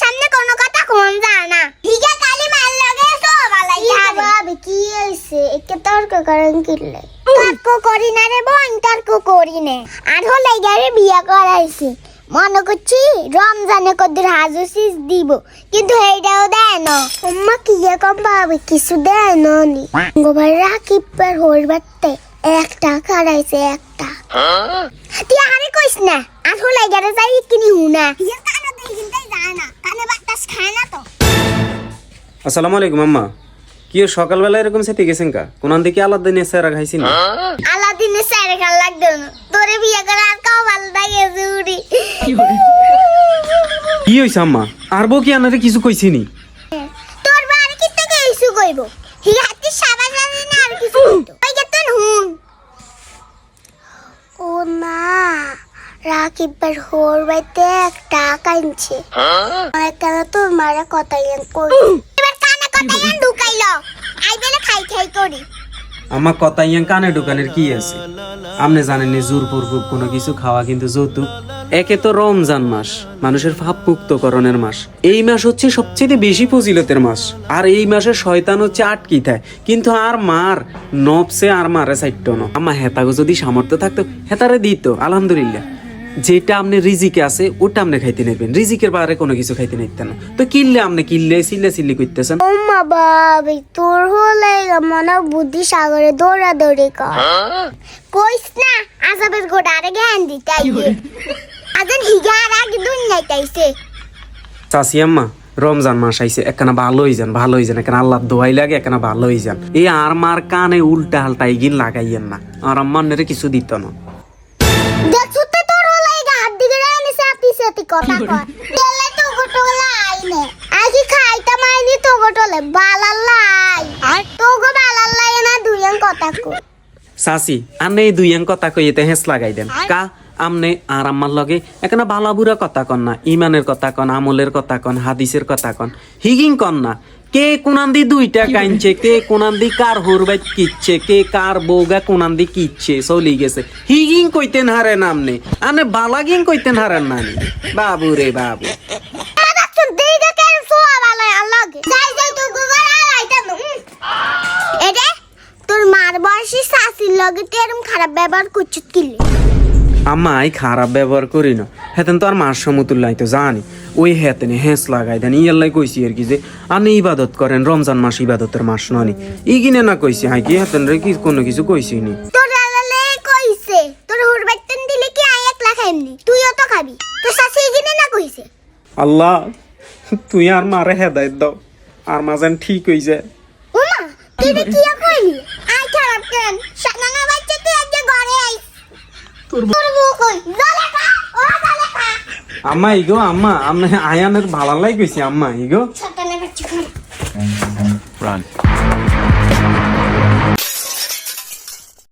সামনে কোনো কথা কোন যায় না। হিগা কালি মার লাগে সব আলাই যাবে। কি হইছে? একে তর্ক করেন কিলে তর্ক করি না রে বোন তর্ক করি নে। আর হলে গারে বিয়া করাইছি। মনে করছি রমজানে কদ্দুর হাজুসিস দিব কিন্তু এইটাও দেয় না। উম্মা কি কম পাবে কিছু দেয় না নি। গোবার রাকিবের হোল বাড়তে। এক টাকা রাইছে এক টাকা হ্যাঁ? তুই আরে কইস না আর হলে গেলে যাই কিনি হুনা। খায় না তো। আসসালামু আলাইকুম আম্মা। কি সকালবেলা এরকম সেতে গেছেন কা? কোনান দিকে আলাদা নিয়ে স্যারা খাইছি না আলাদিনের স্যারে খাল লাগতো না। তোরে বিয়ে করে আর কাউ ভালো লাগে জুড়ি কি হইছে আম্মা? আর বউ কি আনারে কিছু কইছিনি? তোর বাড়ি কি তোকে ইস্যু কইব? হি হাতি জানি না আর কিছু কইতো ওই যে তোর হুন ও না হোর বাইতে একটা কেন তোর কথা কই এবার কানে কথা ঢুকাইলো। খাই খাই করি। আমার কথা কানে কি আছে? আপনি জানেন কোনো কিছু খাওয়া কিন্তু যৌতুক। একে তো রমজান মাস, মানুষের ভাব মুক্তকরণের মাস। এই মাস হচ্ছে সবচেয়ে বেশি ফজিলতের মাস। আর এই মাসে শয়তান হচ্ছে আটকি থাকে কিন্তু আর মার নবসে আর মারে সাইট্ট ন আমার হেতাগো যদি সামর্থ্য থাকতো, হেতারে দিত, আলহামদুলিল্লাহ। যেটা আপনি রিজিকে আছে ওটা আপনি খাইতে নেবেন রিজিকের বাইরে কোনো কিছু খাইতে নিতেন না। তো কিনলে আপনি কিনলে সিল্লে সিল্লি করতেছেন ও মা বাবি তোর হলে মনে বুদ্ধি সাগরে দৌড়া দৌড়ি কর কইস না আজাবের গোটা আরে জ্ঞান দিতাই আজান হিগার আগে দুনিয়ায় তাইছে চাষি আম্মা রমজান মাস আইছে একখানা ভালো হই যান ভালো হই যান। এখানে আল্লাহ দোয়াই লাগে একখানা ভালো হই যান। এই আর মার কানে উল্টা হালটা ইগিন লাগাইয়েন না। আর আম্মার কিছু দিত না। দেখছ কথা কর দেলে তো গোটলা আইনে আগে খাইতা মাইনি তো গোটলে বালাল্লাই আর তো গো বালাল্লাই না দুইজন কথা কর চাষি আনে কথা কইতে হেস লাগাই দেন। কা আমনে আর আমার লগে এখানে বালা বুড়া কথা কন না ইমানের কথা কন আমলের কথা কন হাদিসের কথা কন হিগিং কন না। কে কোনান দি দুইটা কাইনছে? কে কোনান দি কার হরবাই কিচ্ছে? কে কার বউগা কোনান দি কিচ্ছে? চলি গেছে। হিগিং কইতেন হারেন আমনে আনে বালাগিং কইতেন হারেন নানি বাবু রে বাবু। তোর মার বয়সী শাশির লগে তুই এরম খারাপ ব্যবহার করছিস কিলে? আই খারাপ ব্যবহার করি না। হেতেন তো আর মার সমতুল্লাই তো জানি। ওই হেতেনে হেঁস লাগাই দেন। ইয়াল্লাই কইছি আর কি যে আপনি ইবাদত করেন রমজান মাস ইবাদতের মাস ননি। ইগিনে না কইছি হাই কি হেতেন রে কি কোনো কিছু কইছি নি। তোর আলালে কইছে তোর হুরবাইতেন দিলে কি আই একলা খাইমনি তুইও তো খাবি। তোর শাশি না কইছে? আল্লাহ তুই আর মারে হেদায়ত দাও। আর মাঝেন ঠিক হইছে ওমা তুই কি কইলি আই খারাপ কেন? আম্মা ইগো আম্মা আমি আয়ানের ভালালাই গেছি আম্মা ইগো। Run.